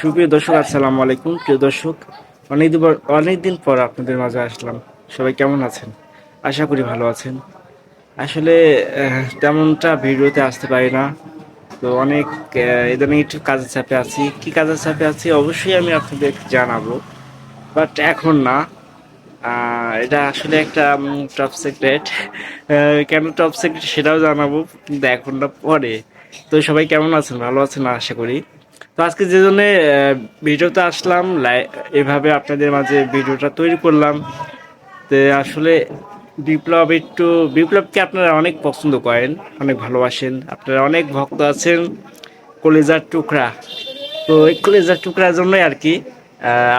সুপ্রিয় দর্শক, আসসালামু আলাইকুম। প্রিয় দর্শক পর অনেকদিন পর আপনাদের মাঝে আসলাম। সবাই কেমন আছেন? আশা করি ভালো আছেন। আসলে তেমনটা ভিডিওতে আসতে পারি না। তো অনেক ইদানিং একটু কাজের চাপে আছি। কি কাজের চাপে আছি? অবশ্যই আমি আপনাদের জানাব। বাট এখন না। এটা আসলে একটা টপ সিক্রেট কেন টপ সিক্রেট সেটাও জানাব, কিন্তু এখন না, পরে। তো সবাই কেমন আছেন? ভালো আছেন আশা করি। তো আজকে যে জন্য ভিডিওতে আসলাম এভাবে আপনাদের মাঝে ভিডিওটা তৈরি করলাম। তো আসলে বিপ্লব একটু, বিপ্লবকে আপনারা অনেক পছন্দ করেন, অনেক ভালোবাসেন। আপনারা অনেক ভক্ত আছেন কলেজার টুকরা। তো এই কলেজার টুকরার জন্যই আর কি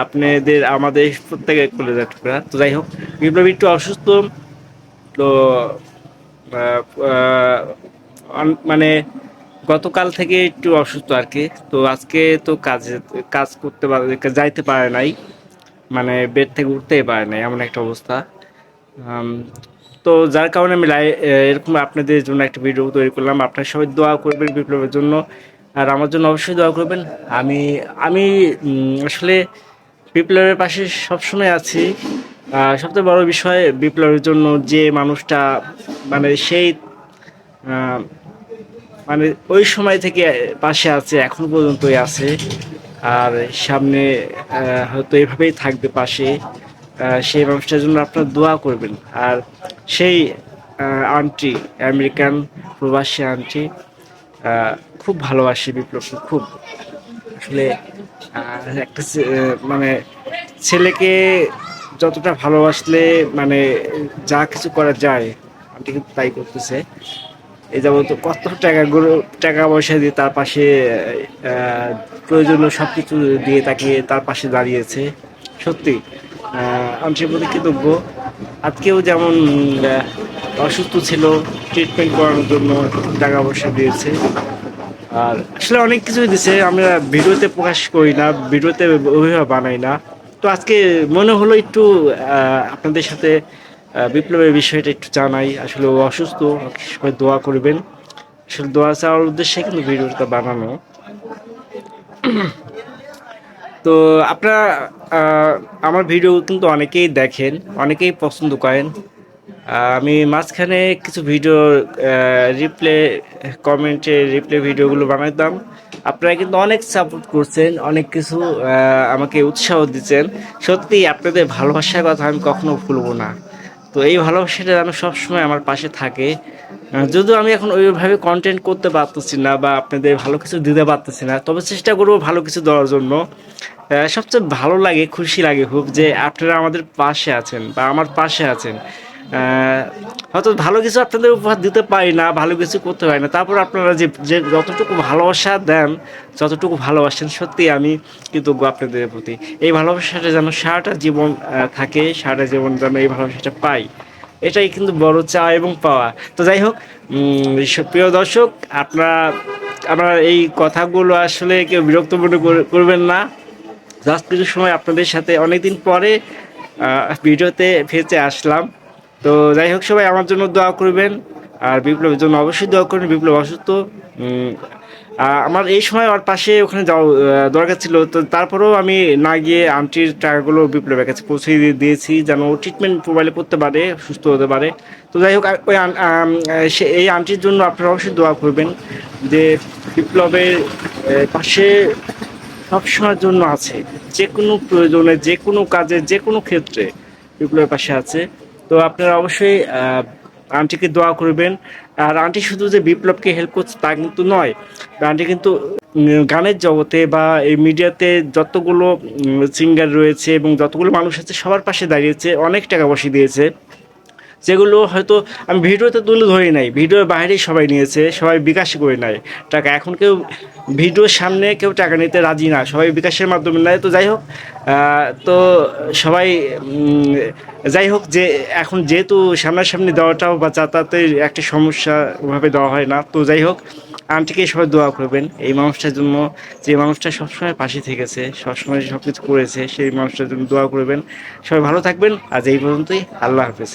আপনাদের, আমাদের প্রত্যেকের কলেজার টুকরা। তো যাই হোক, বিপ্লব একটু অসুস্থ, তো মানে গতকাল থেকে একটু অসুস্থ আর কি। তো আজকে তো কাজে, কাজ করতে পারে, যাইতে পারে নাই। মানে বেড থেকে উঠতেই পারে নাই, এমন একটা অবস্থা। তো যার কারণে আমি লাই- এরকম আপনাদের জন্য একটা ভিডিও তৈরি করলাম। আপনারা সবাই দোয়া করবেন বিপ্লবের জন্য। আর আমার জন্য অবশ্যই দোয়া করবেন। আমি আমি আসলে বিপ্লবের পাশে সবসময় আছি। সবচেয়ে বড় বিষয় বিপ্লবের জন্য যে মানুষটা মানে সেই মানে ওই সময় থেকে পাশে আছে, এখন পর্যন্তই আছে। আর সামনে হয়তো এভাবেই থাকবে পাশে। সেই মানুষটার জন্য আপনারা দোয়া করবেন। আর সেই আন্টি আমেরিকান প্রবাসী আন্টি খুব ভালোবাসে বিপ্লবকে, খুব। আসলে একটা মানে ছেলেকে যতটা ভালোবাসলে মানে যা কিছু করা যায় আন্টি কিন্তু তাই করতেছে। এই যেমন তো কত টাকা টাকা পয়সা দিয়ে তার পাশে প্রয়োজনীয় সব কিছু দিয়ে তাকে তার পাশে দাঁড়িয়েছে। সত্যি আমি সে প্রতি কৃতজ্ঞ। আজকেও যেমন অসুস্থ ছিল ট্রিটমেন্ট করানোর জন্য টাকা পয়সা দিয়েছে। আর আসলে অনেক কিছুই দিছে আমরা ভিডিওতে প্রকাশ করি না, ভিডিওতে অভিভাবক বানাই না। তো আজকে মনে হলো একটু আপনাদের সাথে বিপ্লবের বিষয়টা একটু জানাই। আসলে ও অসুস্থ সবাই দোয়া করবেন। আসলে দোয়া চাওয়ার উদ্দেশ্যে কিন্তু ভিডিওটা বানানো। তো আপনারা আমার ভিডিও কিন্তু অনেকেই দেখেন, অনেকেই পছন্দ করেন। আমি মাঝখানে কিছু ভিডিও রিপ্লে কমেন্টে রিপ্লে ভিডিওগুলো বানাইতাম। আপনারা কিন্তু অনেক সাপোর্ট করছেন, অনেক কিছু আমাকে উৎসাহ দিচ্ছেন। সত্যি আপনাদের ভালোবাসার কথা আমি কখনো ভুলবো না। তো এই ভালোবাসাটা যেন সবসময় আমার পাশে থাকে। যদিও আমি এখন ওইভাবে কন্টেন্ট করতে পারতেছি না বা আপনাদের ভালো কিছু দিতে পারতেছি না, তবে চেষ্টা করব ভালো কিছু দেওয়ার জন্য। সবচেয়ে ভালো লাগে, খুশি লাগে খুব যে আপনারা আমাদের পাশে আছেন বা আমার পাশে আছেন। হয়তো ভালো কিছু আপনাদের উপহার দিতে পারি না, ভালো কিছু করতে পারি না। তারপর আপনারা যে যে যতটুকু ভালোবাসা দেন, যতটুকু ভালোবাসেন, সত্যি আমি কৃতজ্ঞ আপনাদের প্রতি এই ভালোবাসাটা যেন সারাটা জীবন থাকে, সারাটা জীবন যেন এই ভালোবাসাটা পাই। এটাই কিন্তু বড় চাওয়া এবং পাওয়া। তো যাই হোক প্রিয় দর্শক, আপনারা আমরা এই কথাগুলো আসলে কেউ বিরক্ত মনে করে- করবেন না। জাস্ট কিছু সময় আপনাদের সাথে অনেকদিন পরে ভিডিওতে ফেঁচে আসলাম। তো যাই হোক, সবাই আমার জন্য দোয়া করবেন। আর বিপ্লবের জন্য অবশ্যই দোয়া করবেন, বিপ্লব অসুস্থ। আমার এই সময় ওর পাশে ওখানে যাওয়া দরকার ছিল। তো তারপরেও আমি না গিয়ে আন্টির টাকাগুলো বিপ্লবের কাছে পৌঁছে দিয়ে দিয়েছি, যেন ও ট্রিটমেন্ট প্রোভাইড করতে পারে, সুস্থ হতে পারে। তো যাই হোক ওই এই আন্টির জন্য আপনারা অবশ্যই দোয়া করবেন যে বিপ্লবের পাশে সবসময়ের জন্য আছে। যে কোনো প্রয়োজনে, যে কোনো কাজে, যে কোনো ক্ষেত্রে বিপ্লবের পাশে আছে। তো আপনারা অবশ্যই আন্টিকে দোয়া করবেন। আর আন্টি শুধু যে বিপ্লবকে হেল্প করছে তা কিন্তু নয়, আন্টি কিন্তু গানের জগতে বা এই মিডিয়াতে যতগুলো সিঙ্গার রয়েছে এবং যতগুলো মানুষ আছে সবার পাশে দাঁড়িয়েছে, অনেক টাকা পয়সা দিয়েছে। যেগুলো হয়তো আমি ভিডিওতে তুলে ধরি নাই, ভিডিওর বাইরেই সবাই নিয়েছে, সবাই বিকাশ করে নেয়। টাকা এখন কেউ ভিডিওর সামনে কেউ টাকা নিতে রাজি না, সবাই বিকাশের মাধ্যমে নেয়। তো যাই হোক তো সবাই যাই হোক যে এখন যেহেতু সামনাসামনি দেওয়াটাও বা যাতায়াতের একটা সমস্যা ওভাবে দেওয়া হয় না, তো যাই হোক, আন্টিকে সবাই দোয়া করবেন। এই মানুষটার জন্য, যে মানুষটা সবসময় পাশে থেকেছে, সবসময় সব কিছু করেছে, সেই মানুষটার জন্য দোয়া করবেন। সবাই ভালো থাকবেন। আজ এই পর্যন্তই। আল্লাহ হাফেজ।